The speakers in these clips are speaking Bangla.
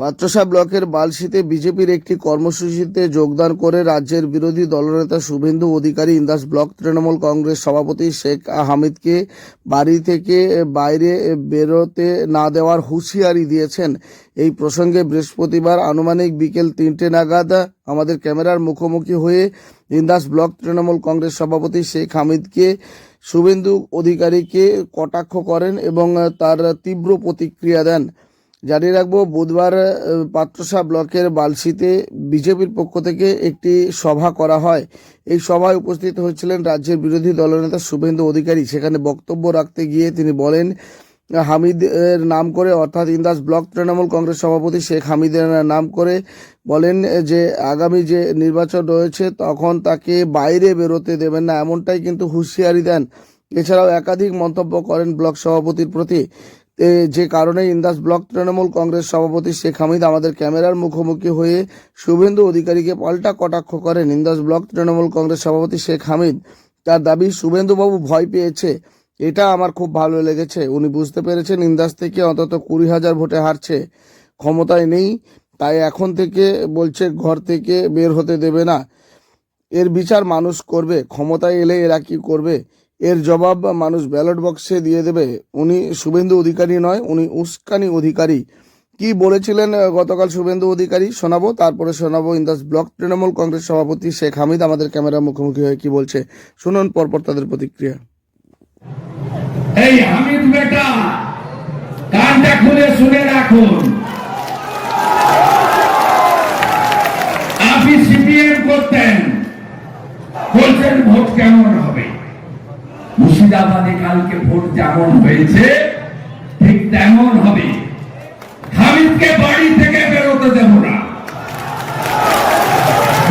পাত্রসা ব্লকের বালশিতে বিজেপির একটি কর্মসূচিতে যোগদান করে রাজ্যের বিরোধী দলনেতা শুভেন্দু অধিকারী ইন্দাস ব্লক তৃণমূল কংগ্রেস সভাপতি শেখ হামিদকে বাড়ি থেকে বাইরে বেরোতে না দেওয়ার হুঁশিয়ারি দিয়েছেন। এই প্রসঙ্গে বৃহস্পতিবার আনুমানিক বিকেল তিনটে নাগাদ আমাদের ক্যামেরার মুখোমুখি হয়ে ইন্দাস ব্লক তৃণমূল কংগ্রেস সভাপতি শেখ হামিদকে শুভেন্দু অধিকারীকে কটাক্ষ করেন এবং তার তীব্র প্রতিক্রিয়া দেন। জানিয়ে রাখব, বুধবার পাত্রসা ব্লকের বালসিতে বিজেপির পক্ষ থেকে একটি সভা করা হয়। এই সভায় উপস্থিত হয়েছিলেন রাজ্যের বিরোধী দলনেতা শুভেন্দু অধিকারী। সেখানে বক্তব্য রাখতে গিয়ে তিনি বলেন, হামিদের নাম করে, অর্থাৎ ইন্দাস ব্লক তৃণমূল কংগ্রেস সভাপতি শেখ হামিদের নাম করে বলেন যে, আগামী যে নির্বাচন রয়েছে, তখন তাকে বাইরে বেরোতে দেবেন না। এমনটাই কিন্তু হুঁশিয়ারি দেন। এছাড়াও একাধিক মন্তব্য করেন ব্লক সভাপতির প্রতি। যে কারণে ইন্দাস ব্লক তৃণমূল কংগ্রেস সভাপতি শেখ হামিদ আমাদের ক্যামেরার মুখোমুখি হয়ে শুভেন্দু অধিকারীকে পাল্টা কটাক্ষ করেন। ইন্দাস ব্লক তৃণমূল কংগ্রেস সভাপতি শেখ হামিদ, তার দাবি, শুভেন্দুবাবু ভয় পেয়েছে। এটা আমার খুব ভালো লেগেছে। উনি বুঝতে পেরেছেন ইন্দাস থেকে অন্তত কুড়ি হাজার ভোটে হারছে। ক্ষমতায় নেই, তাই এখন থেকে বলছে ঘর থেকে বের হতে দেবে না। এর বিচার মানুষ করবে। ক্ষমতায় এলে এরা কি করবে? এর জবাব মানুষ ব্যালট বক্সে দিয়ে দেবে। উনি শুভেন্দু অধিকারী নয়, উনি উস্কানি অধিকারী। কি বলেছিলেন গতকাল শুভেন্দু অধিকারী? শোনাবো, তারপরে শোনাবো ইন্দাস ব্লক তৃণমূল কংগ্রেস সভাপতি শেখ হামিদ আমাদের ক্যামেরার মুখোমুখি হয়ে কি বলছে, শুনুন পরপর তাদের প্রতিক্রিয়া। এই হামিদ বেটা, কানটা খুলে শুনে রাখুন। আপনি সিপিএম করতেন, বলছেন ভোট কেমন মুর্শিদাবাদে কালকে ভোট যেমন হয়েছে, ঠিক তেমন হবে। হামিদকে বাড়ি থেকে বেরোতে দেব না।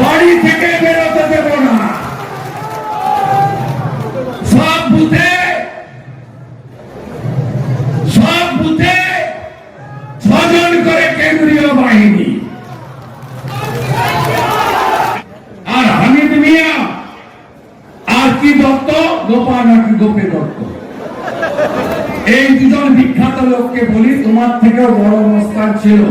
বাড়ি থেকে বেরোতে দেব না সব বুথে সব বুথে ছজন করে কেন্দ্রীয় বাহিনী আর হামিদ মিয়া আর কি দত্ত গোপা নাকি গোপে দত্ত। এই দুজন বিখ্যাত লোককে বলি, তোমার থেকেও বড় মস্তান ছিল।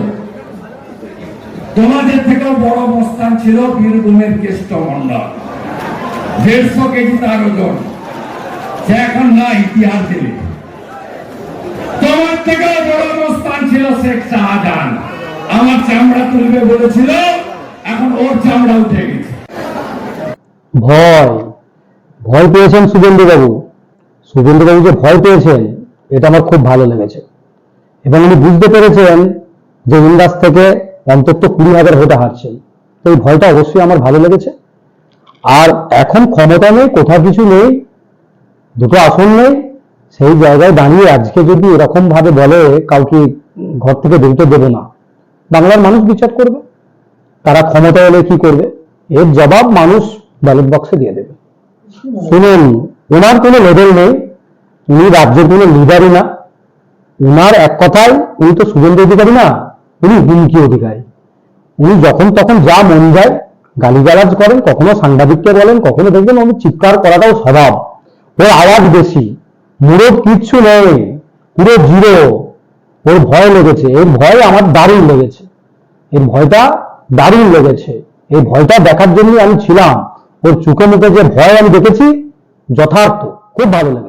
তোমাদের থেকেও বড় মস্তান ছিল বীরভূমের কেষ্ট মন্ডল দেড়শো কেজি তার ওজন। সে এখন না, ইতিহাস দেবে তোমার থেকেও বড় অবস্থান ছিল শেখ শাহজাহান। আমার চামড়া তুলবে বলেছিল, এখন ওর চামড়া উঠে গেছে। ভয়। ভয় পেয়েছেন শুভেন্দু বাবু। শুভেন্দু বাবু যে ভয় পেয়েছেন, এটা আমার খুব ভালো লেগেছে। এবং উনি বুঝতে পেরেছেন যে ইন্দাস থেকে অন্তত কুড়ি হাজার ভোটে হারছেন। তো এই ভয়টা অবশ্যই আমার ভালো লেগেছে। আর এখন ক্ষমতা নেই, কোথাও কিছু নেই, দুটো আসন নেই, সেই জায়গায় দাঁড়িয়ে আজকে যদি এরকম ভাবে বলে, কাউকে ঘর থেকে বেরোতে দেবে না। বাংলার মানুষ বিচার করবে, তারা ক্ষমতা এলে কি করবে? এর জবাব মানুষ ব্যালট বক্সে দিয়ে দেবে। শুনুন ওনার কোনো লেভেল নেই, উনি রাজ্যের কোনো লিডারই না। উনার এক কথায়, উনি তো শুভেন্দু অধিকারী না, উনি হুমকি অধিকারী। উনি যখন তখন যা মন যায়, গালিগালাজ করেন, কখনো সাংবাদিককে বলেন, কখনো দেখবেন উনি চিৎকার করাটাও স্বভাব। ওর আওয়াজ বেশি, মুরব কিচ্ছু নেই, পুরো জিরো। ওর ভয় লেগেছে এর ভয় আমার দারুণ লেগেছে। এর ভয়টা দারুণ লেগেছে। এই ভয়টা দেখার জন্য আমি ছিলাম। ওর চোখে মুখে যে ভয় আমি দেখেছি যথার্থ। খুব ভালো লেগেছে।